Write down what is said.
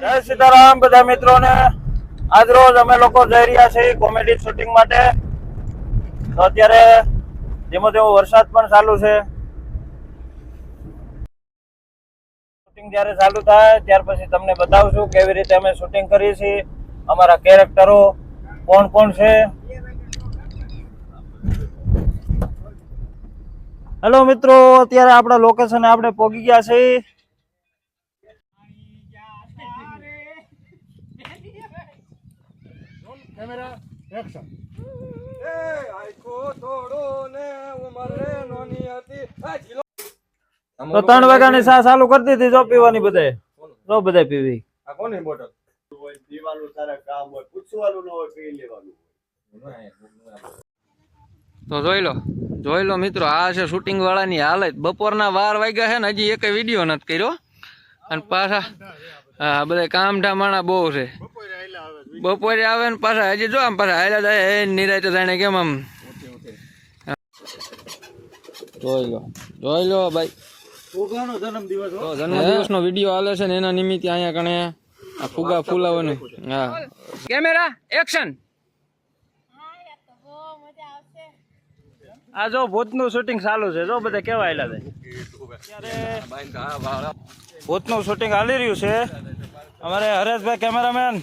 જય સીતારામ બધા મિત્રોને. આજ રોજ અમે લોકો જઈ રહ્યા છીએ કોમેડી શૂટિંગ માટે. તો અત્યારે જેમાં તેવો વરસાદ પણ ચાલુ છે. શૂટિંગ જ્યારે ચાલુ થાય ત્યાર પછી તમને બતાવશું કેવી રીતે અમે શૂટિંગ કરીએ છીએ. અમારા કેરેક્ટરો કોણ કોણ છે હેલો મિત્રો અત્યારે આપણા લોકેશન આપણે પહોંચી ગયા છે તો ત્રણ વાગ્યાની ચા ચાલુ કરતી હતી જો પીવાની બધે. જો બધે પીવી. પીવાનું તારે કામ હોય પૂછવાનું ન હોય પી લેવાનું તો જોઈ લો. જોઈ લો મિત્રો આ છે શૂટિંગ વાળાની હાલત. બપોરના વાર વાગ્યા છે ને હજી એક વીડિયો નથી કર્યો. અને પાછા હા બધા કામઠા માણા બહુ છે. બપોરે આવે ને પાછા હજી જો આમ પાછા હાલ્યા જાય એ નિરાતે જાણે કેમ આમ. જોઈ લો જોઈ લો ભાઈ. જન્મદિવસ જન્મદિવસ નો વીડિયો હાલે છે ને એના નિમિત્તે અહીંયા કણે આ ફુગા ફૂલાવાનું હા. કેમેરા એક્શન આ જો ભૂતનું શૂટિંગ ચાલુ છે, જો બધા કેવા આયેલા છે. ભૂતનું શૂટિંગ હાલી રહ્યું છે. અમારે હરેશભાઈ કેમેરામેન